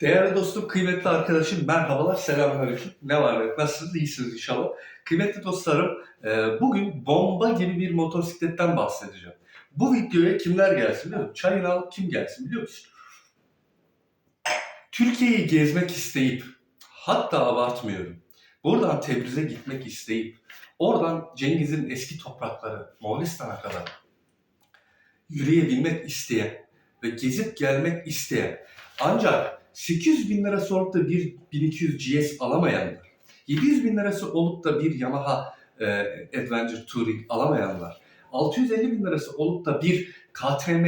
Değerli dostum, kıymetli arkadaşım, merhabalar, selamünaleyküm. Ne var, ne- nasılsınız, iyisiniz inşallah. Kıymetli dostlarım, e, bugün bomba gibi bir motosikletten bahsedeceğim. Bu videoya kimler gelsin biliyor musun? Çayını alıp kim gelsin biliyor musun? Türkiye'yi gezmek isteyip, hatta abartmıyorum, buradan Tebriz'e gitmek isteyip, oradan Cengiz'in eski toprakları, Moğolistan'a kadar yürüyebilmek isteyen ve gezip gelmek isteyen ancak 800 bin lirası olup da bir 1200 GS alamayanlar, 700 bin lirası olup da bir Yamaha e, Adventure Touring alamayanlar, 650 bin lirası olup da bir KTM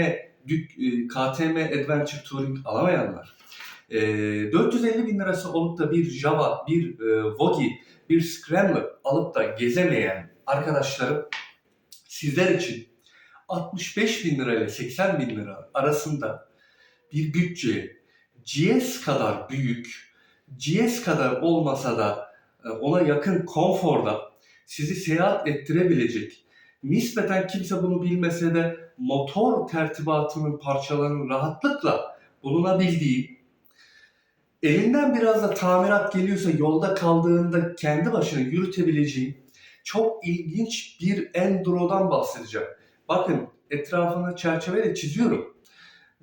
dük- e, KTM Adventure Touring alamayanlar, e, 450 bin lirası olup da bir Java, bir e, Vogi, bir Scrambler alıp da gezemeyen arkadaşlarım sizler için 65 bin lira ile 80 bin lira arasında bir bütçe GS kadar büyük, GS kadar olmasa da e, ona yakın konforda sizi seyahat ettirebilecek, nispeten kimse bunu bilmese de motor tertibatının parçalarının rahatlıkla bulunabildiği, elinden biraz da tamirat geliyorsa yolda kaldığında kendi başına yürütebileceği çok ilginç bir Enduro'dan bahsedeceğim. Bakın etrafını çerçeveyle çiziyorum.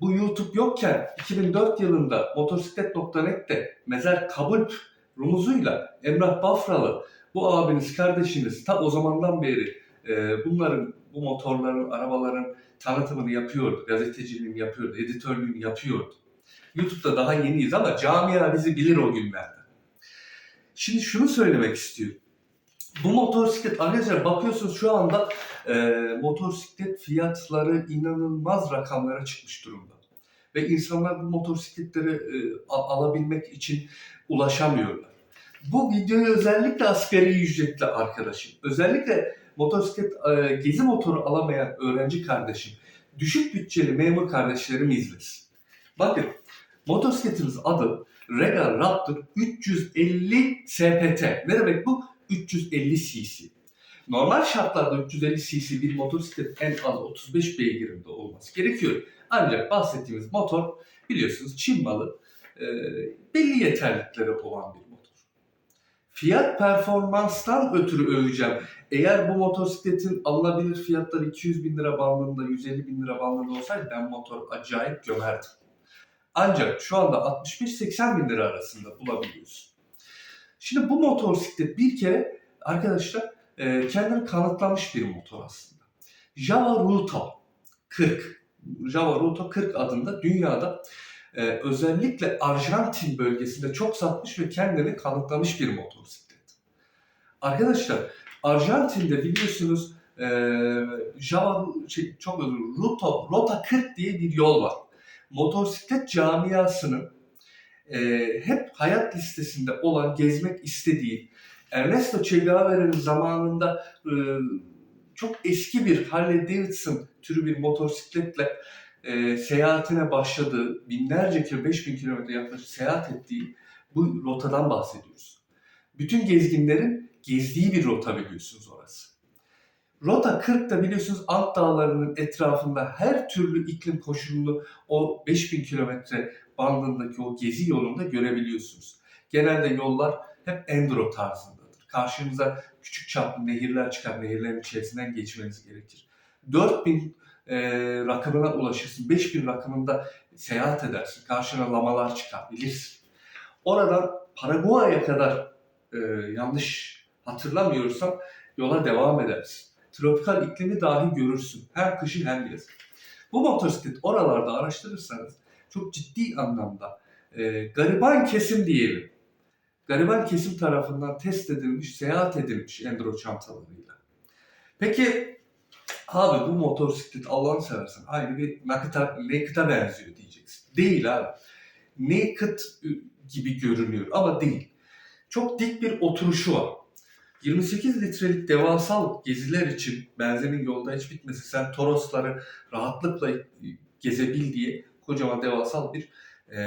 Bu YouTube yokken 2004 yılında motosiklet.net'te Mezer Kabulp rumuzuyla Emrah Bafralı bu abiniz kardeşiniz ta o zamandan beri e, bunların bu motorların arabaların tanıtımını yapıyordu. Gazeteciliğini yapıyordu. Editörlüğünü yapıyordu. YouTube'da daha yeniyiz ama camia bizi bilir o günlerde. Şimdi şunu söylemek istiyorum. Bu motosiklet arkadaşlar bakıyorsunuz şu anda e, motosiklet fiyatları inanılmaz rakamlara çıkmış durumda. Ve insanlar bu motosikletleri e, alabilmek için ulaşamıyorlar. Bu videoyu özellikle asgari ücretli arkadaşım, özellikle motosiklet e, gezi motoru alamayan öğrenci kardeşim, düşük bütçeli memur kardeşlerim izlesin. Bakın motosikletimiz adı Regal Raptor 350 SPT. Ne demek bu? 350 cc. Normal şartlarda 350 cc bir motosiklet en az 35 beygirinde olması gerekiyor. Ancak bahsettiğimiz motor biliyorsunuz Çin malı e, belli yeterlilikleri olan bir motor. Fiyat performanstan ötürü öveceğim. Eğer bu motosikletin alınabilir fiyatları 200 bin lira bandında, 150 bin lira bandında olsaydı ben motor acayip gömerdim. Ancak şu anda 65-80 bin lira arasında bulabiliyorsun. Şimdi bu motosiklet bir kere arkadaşlar e, kendini kanıtlamış bir motor aslında. Java Ruto 40, Java Ruto 40 adında dünyada e, özellikle Arjantin bölgesinde çok satmış ve kendini kanıtlamış bir motosiklet. Arkadaşlar Arjantin'de biliyorsunuz e, Java şey, çok özür Ruto, Rota 40 diye bir yol var. Motosiklet camiasının e, hep hayat listesinde olan, gezmek istediği, Ernesto Che Guevara'nın zamanında e, çok eski bir Harley Davidson türü bir motosikletle e, seyahatine başladığı, binlerce kilo, 5000 kilometre yaklaşık seyahat ettiği bu rotadan bahsediyoruz. Bütün gezginlerin gezdiği bir rota biliyorsunuz orası. Rota 40'da biliyorsunuz Ant Dağları'nın etrafında her türlü iklim koşulunu o 5000 kilometre bandındaki o gezi yolunda görebiliyorsunuz. Genelde yollar hep enduro tarzındadır. Karşınıza küçük çaplı nehirler çıkar, nehirlerin içerisinden geçmeniz gerekir. 4000 e, rakamına ulaşırsın, 5000 rakamında seyahat edersin. Karşına lamalar çıkar, bilirsin. Oradan Paraguay'a kadar e, yanlış hatırlamıyorsam yola devam edersin. Tropikal iklimi dahi görürsün. Hem kışı hem yazı. Bu motosiklet oralarda araştırırsanız çok ciddi anlamda e, gariban kesim diyelim. Gariban kesim tarafından test edilmiş, seyahat edilmiş enduro çantalarıyla. Peki abi bu motosiklet Allah'ını seversen aynı bir Naked'a, Naked'a benziyor diyeceksin. Değil abi. Naked gibi görünüyor ama değil. Çok dik bir oturuşu var. 28 litrelik devasal geziler için benzinin yolda hiç bitmesi, sen Torosları rahatlıkla gezebil diye kocaman devasal bir e,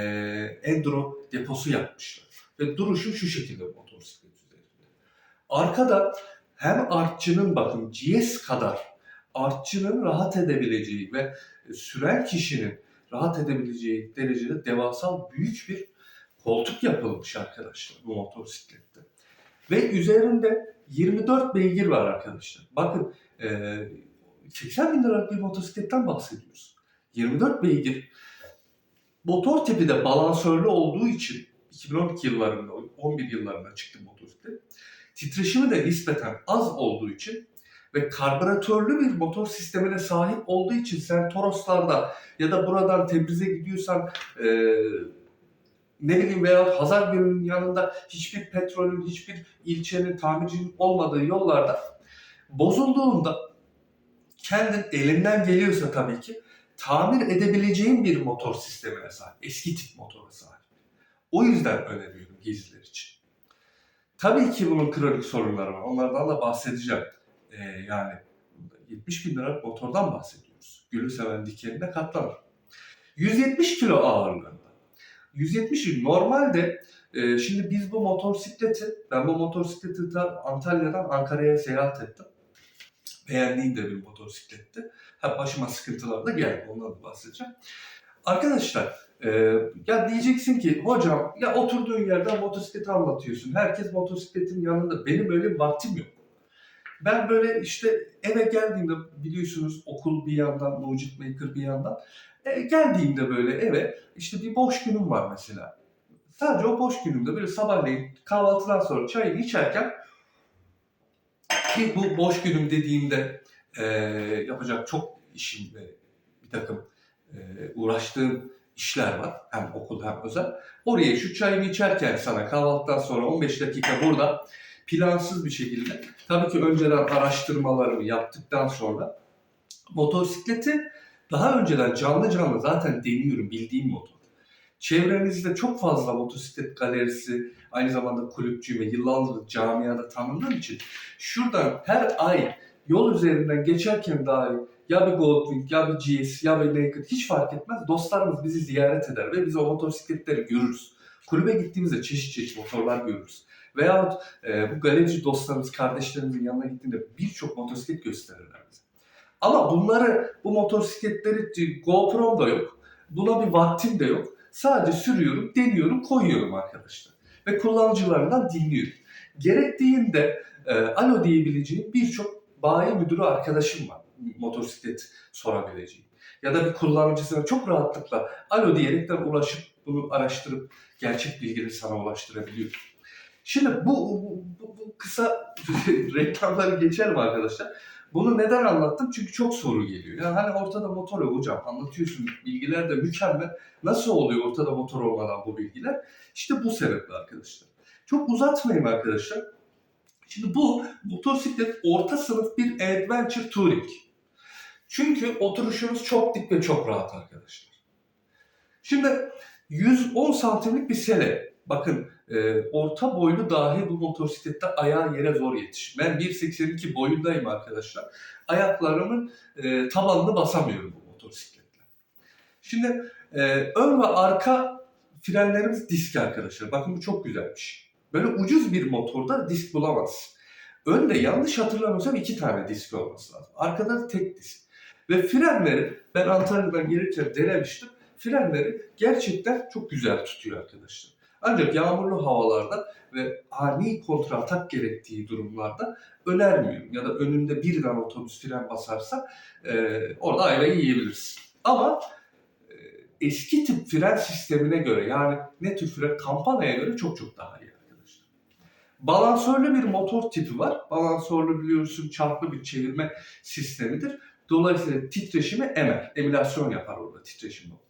enduro deposu yapmışlar. Ve duruşu şu şekilde motosiklet üzerinde. Arkada hem artçının bakın GS kadar artçının rahat edebileceği ve süren kişinin rahat edebileceği derecede devasal büyük bir koltuk yapılmış arkadaşlar bu motosiklette. Ve üzerinde 24 beygir var arkadaşlar. Bakın eee 80 bin liralık bir motosikletten bahsediyoruz. 24 beygir. Motor tipi de balansörlü olduğu için 2012 yıllarında, 11 yıllarında çıktı motosiklet. Titreşimi de nispeten az olduğu için ve karbüratörlü bir motor sistemine sahip olduğu için sen Toroslarda ya da buradan Tebriz'e gidiyorsan eee ne bileyim veya Hazar Gölü'nün yanında hiçbir petrolün, hiçbir ilçenin, tamircinin olmadığı yollarda bozulduğunda kendin elinden geliyorsa tabii ki tamir edebileceğin bir motor sistemine sahip. Eski tip motora sahip. O yüzden öneriyorum geziler için. Tabii ki bunun kronik sorunları var. Onlardan da bahsedeceğim. Ee, yani 70 bin liralık motordan bahsediyoruz. Gülü seven dikenine katlanır. 170 kilo ağırlığında. 170 normalde e, şimdi biz bu motosikleti, ben bu motosikleti ta Antalya'dan Ankara'ya seyahat ettim. Beğendiğim de bir motosikletti. Ha, başıma sıkıntılar da geldi, ondan da bahsedeceğim. Arkadaşlar, e, ya diyeceksin ki hocam ya oturduğun yerden motosikleti anlatıyorsun. Herkes motosikletin yanında. Benim öyle vaktim yok. Ben böyle işte eve geldiğimde biliyorsunuz okul bir yandan, Mucit Maker bir yandan. E, geldiğimde böyle eve işte bir boş günüm var mesela. Sadece o boş günümde böyle sabahleyin kahvaltıdan sonra çayımı içerken ki bu boş günüm dediğimde e, yapacak çok işim ve bir takım e, uğraştığım işler var. Hem okul hem özel. Oraya şu çayımı içerken sana kahvaltıdan sonra 15 dakika burada plansız bir şekilde tabii ki önceden araştırmalarımı yaptıktan sonra motosikleti daha önceden canlı canlı zaten deniyorum bildiğim motor. Çevrenizde çok fazla motosiklet galerisi, aynı zamanda kulüpçüyüm ve yıllardır camiada tanındığım için şuradan her ay yol üzerinden geçerken dahi ya bir Goldwing, ya bir GS, ya bir Naked hiç fark etmez. Dostlarımız bizi ziyaret eder ve biz o motosikletleri görürüz. Kulübe gittiğimizde çeşit çeşit motorlar görürüz. Veyahut e, bu galerici dostlarımız, kardeşlerimizin yanına gittiğinde birçok motosiklet gösterirler bize. Ama bunları, bu motosikletleri GoPro'm da yok. Buna bir vaktim de yok. Sadece sürüyorum, deniyorum, koyuyorum arkadaşlar. Ve kullanıcılarından dinliyorum. Gerektiğinde e, alo diyebileceğim birçok bayi müdürü arkadaşım var. Motosiklet sorabileceğim. Ya da bir kullanıcısına çok rahatlıkla alo diyerekten ulaşıp bunu araştırıp gerçek bilgileri sana ulaştırabiliyor. Şimdi bu, bu, bu, bu kısa reklamları geçelim arkadaşlar. Bunu neden anlattım? Çünkü çok soru geliyor. Yani hani ortada motor yok hocam anlatıyorsun bilgiler de mükemmel. Nasıl oluyor ortada motor olmadan bu bilgiler? İşte bu sebeple arkadaşlar. Çok uzatmayayım arkadaşlar. Şimdi bu motosiklet orta sınıf bir adventure touring. Çünkü oturuşunuz çok dik ve çok rahat arkadaşlar. Şimdi 110 santimlik bir sele. Bakın e, orta boylu dahi bu motosiklette ayağı yere zor yetiş. Ben 1.82 boyundayım arkadaşlar. Ayaklarımın e, tabanını basamıyorum bu motosikletle. Şimdi e, ön ve arka frenlerimiz disk arkadaşlar. Bakın bu çok güzelmiş. Böyle ucuz bir motorda disk bulamaz. Önde yanlış hatırlamıyorsam iki tane disk olması lazım. Arkada da tek disk. Ve frenleri ben Antalya'dan gelirken denemiştim. Frenleri gerçekten çok güzel tutuyor arkadaşlar. Ancak yağmurlu havalarda ve ani kontratak gerektiği durumlarda önermiyorum. Ya da önünde birden otobüs fren basarsa e, orada ayvayı yiyebilirsin. Ama e, eski tip fren sistemine göre yani ne tür fren? Kampanaya göre çok çok daha iyi arkadaşlar. Balansörlü bir motor tipi var. Balansörlü biliyorsun çarplı bir çevirme sistemidir. Dolayısıyla titreşimi emer. Emülasyon yapar orada titreşim noktasında.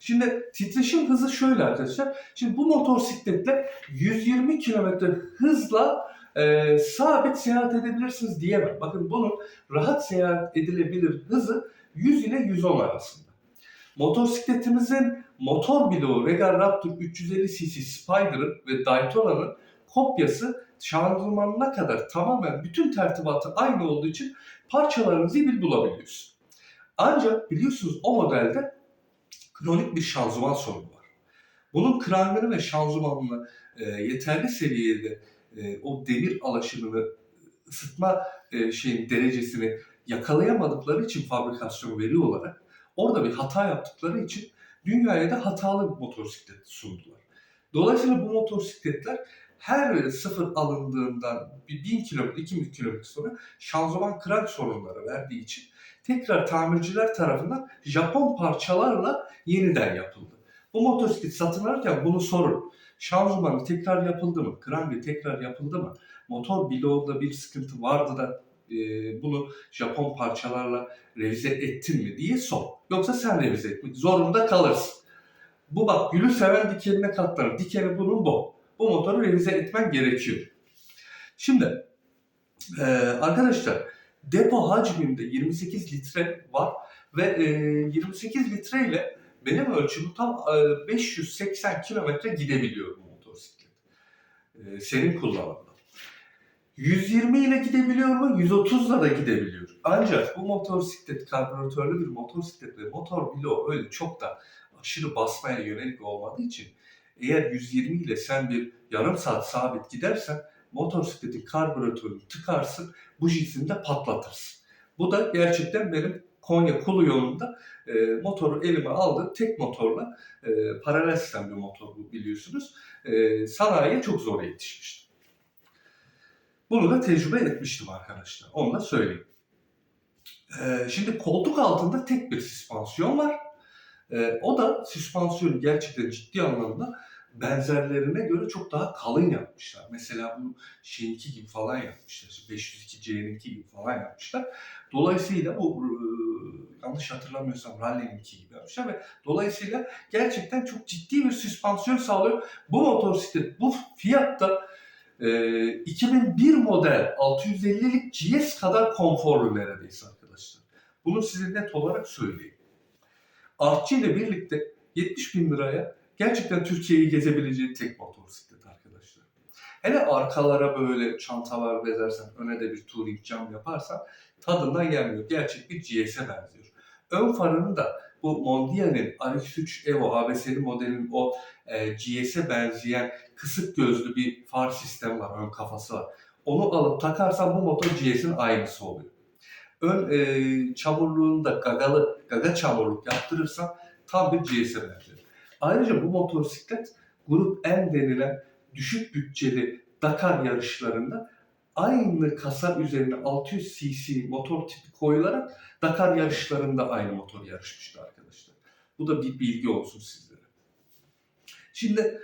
Şimdi titreşim hızı şöyle arkadaşlar. Şimdi bu motosikletle 120 km hızla e, sabit seyahat edebilirsiniz diyemem. Bakın bunun rahat seyahat edilebilir hızı 100 ile 110 arasında. Motosikletimizin motor bloğu Regal Raptor 350 cc Spider'ın ve Daytona'nın kopyası şanzımanına kadar tamamen bütün tertibatı aynı olduğu için parçalarınızı bir bulabiliyorsun. Ancak biliyorsunuz o modelde kronik bir şanzıman sorunu var. Bunun krangını ve şanzımanını e, yeterli seviyede e, o demir alaşımını ısıtma e, şeyin derecesini yakalayamadıkları için fabrikasyon veri olarak orada bir hata yaptıkları için dünyaya da hatalı bir motosiklet sundular. Dolayısıyla bu motosikletler her sıfır alındığından bir 1000 kilometre, 2000 kilometre sonra şanzıman krank sorunları verdiği için tekrar tamirciler tarafından Japon parçalarla yeniden yapıldı. Bu motosiklet satın alırken bunu sorun. Şanzımanı tekrar yapıldı mı? Krank tekrar yapıldı mı? Motor bloğunda bir sıkıntı vardı da e, bunu Japon parçalarla revize ettin mi diye sor. Yoksa sen revize etmek zorunda kalırsın. Bu bak gülü seven dikenine katlanır. Dikeni bunun bu. Bu motoru revize etmen gerekiyor. Şimdi e, arkadaşlar depo hacminde 28 litre var ve e, 28 litre ile benim ölçümüm tam e, 580 kilometre gidebiliyor bu motosiklet. E, senin kullanımda. 120 ile gidebiliyor mu? 130 ile da gidebiliyor. Ancak bu motosiklet karbüratörlü bir motosiklet ve motor bloğu öyle çok da aşırı basmaya yönelik olmadığı için eğer 120 ile sen bir yarım saat sabit gidersen motosikletin karbüratörünü tıkarsın, bujisini de patlatırsın. Bu da gerçekten benim Konya Kulu yolunda e, motoru elime aldım. Tek motorla, e, paralel sistem bir motor bu biliyorsunuz. E, sanayiye çok zor yetişmiştim. Bunu da tecrübe etmiştim arkadaşlar. Onu da söyleyeyim. E, şimdi koltuk altında tek bir süspansiyon var. E, o da süspansiyonu gerçekten ciddi anlamda benzerlerine göre çok daha kalın yapmışlar. Mesela bu şeyinki gibi falan yapmışlar. 502 C'ninki gibi falan yapmışlar. Dolayısıyla bu e, yanlış hatırlamıyorsam Rally'ninki gibi yapmışlar ve dolayısıyla gerçekten çok ciddi bir süspansiyon sağlıyor. Bu motosiklet bu fiyatta e, 2001 model 650'lik GS kadar konforlu neredeyse arkadaşlar. Bunu size net olarak söyleyeyim. Artçı ile birlikte 70 bin liraya gerçekten Türkiye'yi gezebileceği tek motosiklet arkadaşlar. Hele arkalara böyle çantalar bezersen, öne de bir touring cam yaparsan tadından gelmiyor. Gerçek bir GS'e benziyor. Ön farını da bu Mondial'in RX3 Evo ABS'li modelin o e, GS'e benzeyen kısık gözlü bir far sistemi var, ön kafası var. Onu alıp takarsan bu motor GS'in aynısı oluyor. Ön e, çamurluğunu da gagalı, gaga çamurluk yaptırırsan tam bir GS'e benziyor. Ayrıca bu motosiklet Grup N denilen düşük bütçeli Dakar yarışlarında aynı kasa üzerine 600 cc motor tipi koyularak Dakar yarışlarında aynı motor yarışmıştı arkadaşlar. Bu da bir bilgi olsun sizlere. Şimdi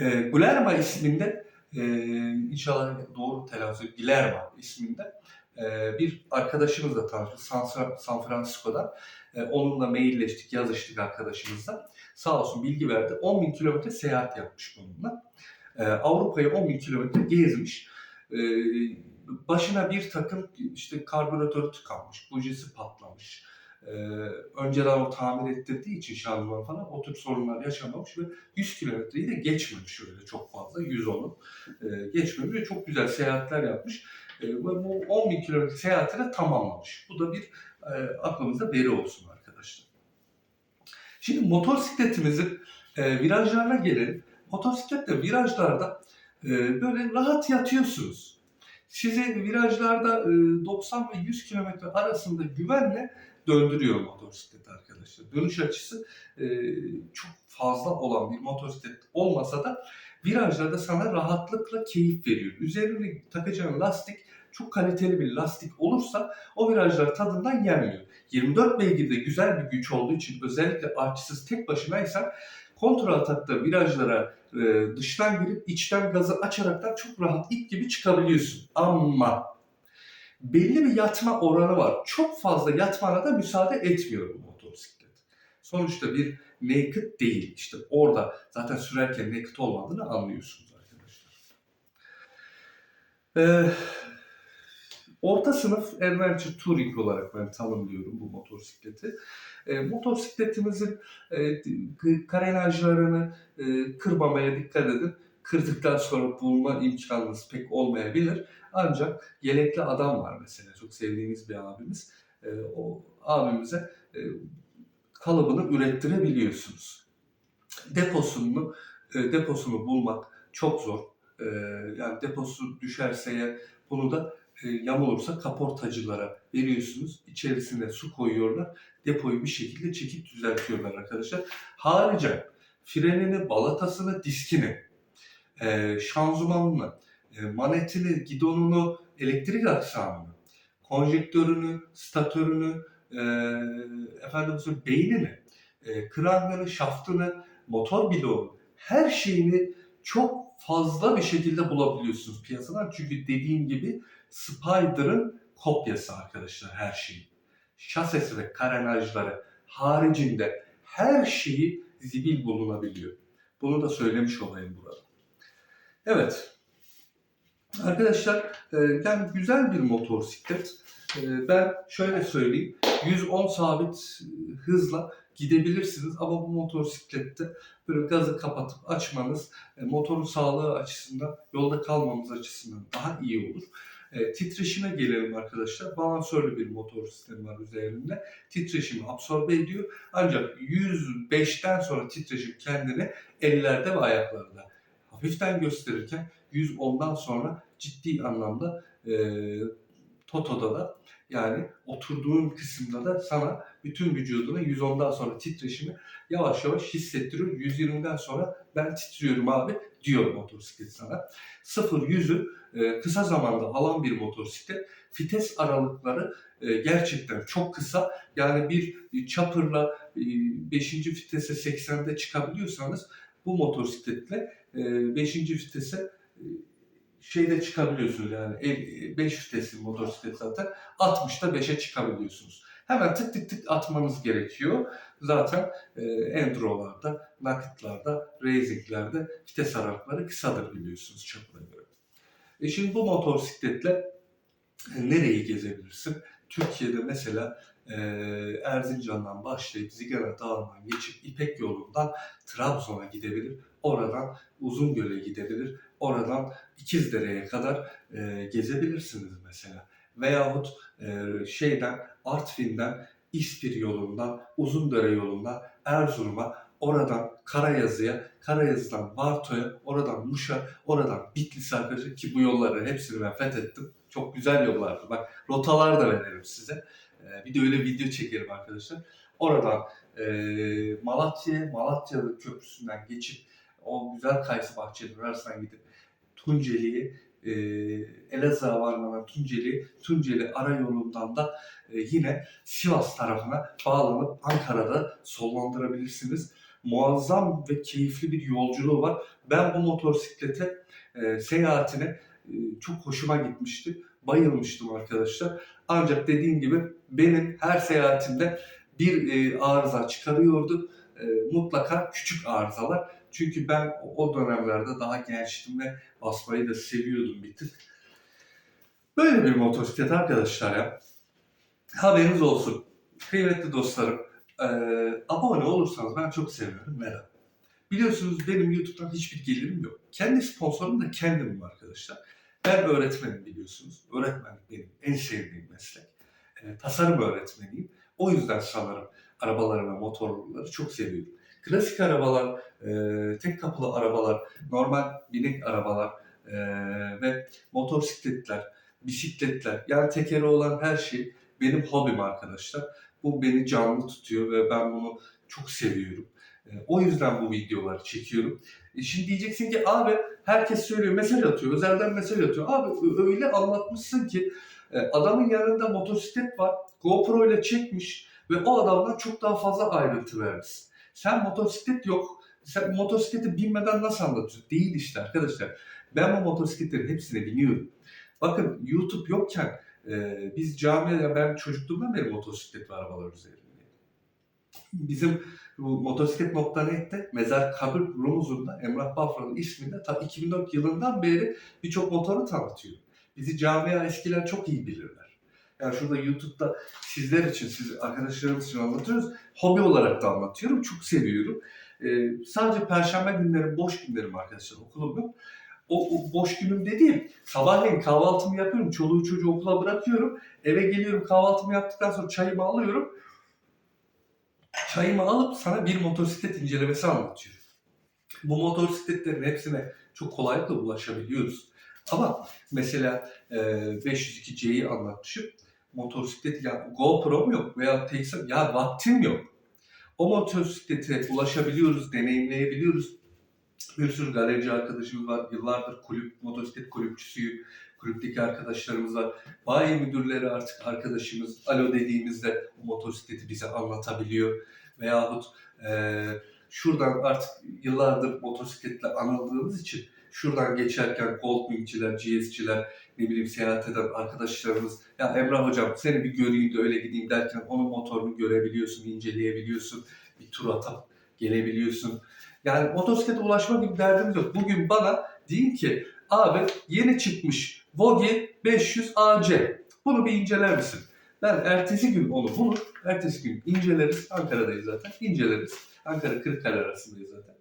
e, Guillermo isminde e, inşallah doğru telaffuz. Guillermo isminde e, bir arkadaşımızla tanıştık San, San Francisco'da. E, onunla mailleştik, yazıştık arkadaşımızla. Sağ olsun bilgi verdi. 10 bin kilometre seyahat yapmış bununla. E, Avrupa'yı 10 bin kilometre gezmiş. E, başına bir takım işte karbüratörü tıkanmış, bujisi patlamış. Ee, önceden o tamir ettirdiği için şanzıman falan o tür sorunlar yaşamamış ve 100 kilometreyi de geçmemiş öyle çok fazla 110'u e, geçmemiş ve çok güzel seyahatler yapmış. E, ve bu 10 bin kilometre seyahati de tamamlamış. Bu da bir e, aklımızda veri olsun arkadaşlar. Şimdi motosikletimizin e, virajlarına gelelim. Motosiklette virajlarda böyle rahat yatıyorsunuz. Sizi virajlarda e, 90 ve 100 kilometre arasında güvenle döndürüyor motosiklet arkadaşlar. Dönüş açısı e, çok fazla olan bir motosiklet olmasa da virajlarda sana rahatlıkla keyif veriyor. Üzerine takacağın lastik çok kaliteli bir lastik olursa o virajlar tadından yenmiyor. 24 beygirde güzel bir güç olduğu için özellikle artçısız tek başınaysan kontrol atakta virajlara e, dıştan girip içten gazı açaraktan çok rahat ip gibi çıkabiliyorsun. Ama belli bir yatma oranı var. Çok fazla yatmana da müsaade etmiyor bu motosiklet. Sonuçta bir naked değil. İşte orada zaten sürerken naked olmadığını anlıyorsunuz arkadaşlar. Ee, orta sınıf adventure touring olarak ben tanımlıyorum bu motosikleti. E, motosikletimizin e, karenajlarını e, kırmamaya dikkat edin. Kırdıktan sonra bulma imkanınız pek olmayabilir. Ancak yelekli adam var mesela. Çok sevdiğimiz bir abimiz. E, o abimize e, kalıbını ürettirebiliyorsunuz. Deposunu e, deposunu bulmak çok zor. E, yani deposu düşerse bunu da e, yamulursa kaportacılara veriyorsunuz. İçerisine su koyuyorlar. Depoyu bir şekilde çekip düzeltiyorlar arkadaşlar. Harica frenini, balatasını, diskini e, şanzımanını, e, manetini, gidonunu, elektrik aksamını, konjektörünü, statörünü, efendim beynini, krangını, şaftını, motor bloğunu, her şeyini çok fazla bir şekilde bulabiliyorsunuz piyasadan. Çünkü dediğim gibi Spider'ın kopyası arkadaşlar her şeyi. Şasesi ve karenajları haricinde her şeyi zibil bulunabiliyor. Bunu da söylemiş olayım burada. Evet. Arkadaşlar e, yani güzel bir motosiklet. E, Ben şöyle söyleyeyim. 110 sabit hızla gidebilirsiniz ama bu motosiklette böyle gazı kapatıp açmanız e, motorun sağlığı açısından, yolda kalmamız açısından daha iyi olur. E, titreşime gelelim arkadaşlar. Balansörlü bir motor sistemi var üzerinde. Titreşimi absorbe ediyor. Ancak 105'ten sonra titreşim kendini ellerde ve ayaklarda hafiften gösterirken 110'dan sonra ciddi anlamda e, Toto'da da yani oturduğun kısımda da sana bütün vücuduna 110'dan sonra titreşimi yavaş yavaş hissettiriyor. 120'den sonra ben titriyorum abi diyor motosiklet sana. 0-100'ü e, kısa zamanda alan bir motosiklet. Vites aralıkları e, gerçekten çok kısa. Yani bir çapırla 5. vitese 80'de çıkabiliyorsanız bu motosikletle 5. vitese e, şeyde çıkabiliyorsunuz yani 5 vitesli motosiklet zaten 60'ta 5'e çıkabiliyorsunuz. Hemen tık tık tık atmanız gerekiyor. Zaten e, Enduro'larda, Nakit'larda, Racing'lerde vites aralıkları kısadır biliyorsunuz çapına göre. E şimdi bu motosikletle e, nereyi gezebilirsin? Türkiye'de mesela e, Erzincan'dan başlayıp Zigana Dağı'ndan geçip İpek yolundan Trabzon'a gidebilir. Oradan Uzungöl'e gidebilir. Oradan İkizdere'ye kadar e, gezebilirsiniz mesela. Veyahut e, şeyden Artvin'den İspir yolundan, Uzundere yolundan Erzurum'a, oradan Karayazı'ya, Karayazı'dan Barto'ya, oradan Muş'a, oradan Bitlis'e arkadaşlar ki bu yolları hepsini ben fethettim. Çok güzel yollardı. Bak rotalar da veririm size. Ee, bir de öyle video çekerim arkadaşlar. Oradan e, Malatya'ya, Malatya Köprüsü'nden geçip o güzel kayısı bahçeleri arasından gidip Tunceli'ye, e, Elazığ'a varmadan Tunceli, Tunceli ara yolundan da e, yine Sivas tarafına bağlanıp Ankara'da sollandırabilirsiniz. Muazzam ve keyifli bir yolculuğu var. Ben bu motosiklete e, seyahatine e, çok hoşuma gitmişti. Bayılmıştım arkadaşlar. Ancak dediğim gibi benim her seyahatimde bir e, arıza çıkarıyordu. E, mutlaka küçük arızalar. Çünkü ben o dönemlerde daha gençtim ve basmayı da seviyordum bir tık. Böyle bir motosiklet arkadaşlar ya. Haberiniz olsun. Kıymetli dostlarım, e, abone olursanız ben çok seviyorum. Neden? Biliyorsunuz benim YouTube'dan hiçbir gelirim yok. Kendi sponsorum da kendimim arkadaşlar. Ben öğretmenim biliyorsunuz. Öğretmenlik benim en sevdiğim meslek. E, tasarım öğretmeniyim. O yüzden sanırım arabaları ve motorları çok seviyorum. Klasik arabalar, e, tek kapılı arabalar, normal binek arabalar e, ve motosikletler, bisikletler yani tekeri olan her şey benim hobim arkadaşlar. Bu beni canlı tutuyor ve ben bunu çok seviyorum. E, o yüzden bu videoları çekiyorum. E, şimdi diyeceksin ki abi herkes söylüyor, mesaj atıyor, özelden mesaj atıyor. Abi öyle anlatmışsın ki e, adamın yanında motosiklet var, GoPro ile çekmiş ve o adamdan çok daha fazla ayrıntı vermişsin. Sen motosiklet yok, sen motosiklete binmeden nasıl anlatıyorsun? Değil işte arkadaşlar. Ben bu motosikletlerin hepsine biniyorum. Bakın YouTube yokken e, biz camiye, ben çocukluğumdan beri motosiklet ve arabalar üzerinde. Bizim bu motosiklet.net'te Mezar Kabir Rumuzun'da Emrah Bafra'nın isminde ta 2004 yılından beri birçok motoru tanıtıyor. Bizi camia eskiler çok iyi bilirler. Yani şurada YouTube'da sizler için, siz arkadaşlarımız için anlatıyoruz. Hobi olarak da anlatıyorum. Çok seviyorum. Ee, sadece perşembe günleri boş günlerim arkadaşlar. Okulum yok. O, o boş günüm dediğim sabahleyin kahvaltımı yapıyorum. Çoluğu çocuğu okula bırakıyorum. Eve geliyorum kahvaltımı yaptıktan sonra çayımı alıyorum. Çayımı alıp sana bir motosiklet incelemesi anlatıyorum. Bu motosikletlerin hepsine çok kolaylıkla ulaşabiliyoruz. Ama mesela e, 502C'yi anlatmışım. Motosiklet ya GoPro'm yok veya Texas ya vaktim yok. O motosiklete ulaşabiliyoruz, deneyimleyebiliyoruz. Bir sürü galerici arkadaşımız var. Yıllardır kulüp, motosiklet kulüpçüsüyüm. Kulüpteki arkadaşlarımız var. Bayi müdürleri artık arkadaşımız. Alo dediğimizde motosikleti bize anlatabiliyor. Veyahut eee şuradan artık yıllardır motosikletle anıldığımız için şuradan geçerken Goldwing'ciler, GS'ciler, ne bileyim seyahat eden arkadaşlarımız ya Emrah hocam seni bir göreyim de öyle gideyim derken onun motorunu görebiliyorsun, inceleyebiliyorsun, bir tur atıp gelebiliyorsun. Yani motosiklete ulaşma gibi derdimiz yok. Bugün bana deyin ki abi yeni çıkmış Vogue 500 AC. Bunu bir inceler misin? Ben ertesi gün onu bulur, ertesi gün inceleriz. Ankara'dayız zaten, inceleriz. Ankara Kırıkkale arasındayız zaten.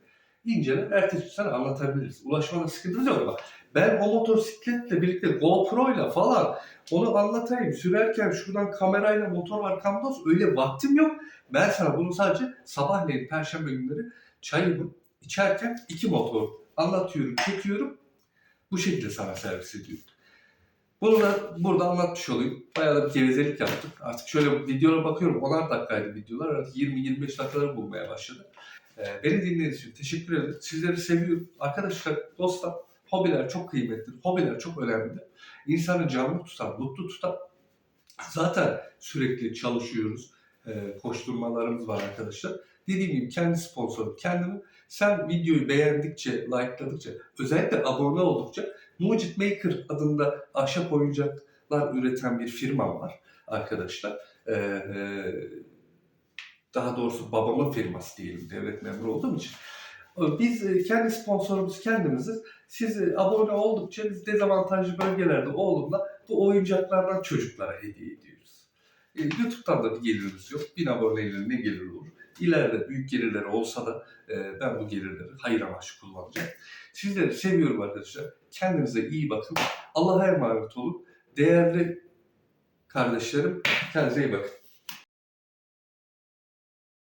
İnceler, ertesi gün sana anlatabiliriz. Ulaşmada sıkıntımız yok ama ben o motosikletle birlikte GoPro ile falan onu anlatayım. Sürerken şuradan kamerayla motor arkamda olsun. Öyle vaktim yok. Ben sana bunu sadece sabahleyin perşembe günleri çayımı içerken iki motor anlatıyorum, çekiyorum. Bu şekilde sana servis ediyorum. Bunu da burada anlatmış olayım. Bayağı da bir gevezelik yaptık. Artık şöyle videolara bakıyorum. 10'ar dakikaydı videolar. Artık 20-25 dakikaları bulmaya başladı. Ee, beni dinlediğiniz için teşekkür ederim. Sizleri seviyorum. Arkadaşlar, dostlar, hobiler çok kıymetli. Hobiler çok önemli. İnsanı canlı tutan, mutlu tutan. Zaten sürekli çalışıyoruz. Ee, koşturmalarımız var arkadaşlar. Dediğim gibi kendi sponsorum kendimi. Sen videoyu beğendikçe, likeladıkça, özellikle abone oldukça Mucit Maker adında ahşap oyuncaklar üreten bir firmam var arkadaşlar. Ee, e, daha doğrusu babamın firması diyelim devlet memuru olduğum için. Biz e, kendi sponsorumuz kendimiziz. Siz abone oldukça biz dezavantajlı bölgelerde oğlumla bu oyuncaklardan çocuklara hediye ediyoruz. E, YouTube'dan da bir gelirimiz yok. Bin aboneyle ne gelir olur. İleride büyük gelirleri olsa da e, ben bu gelirleri hayır amaçlı kullanacağım. Sizleri seviyorum arkadaşlar. Kendinize iyi bakın. Allah'a emanet olun. Değerli kardeşlerim kendinize iyi bakın.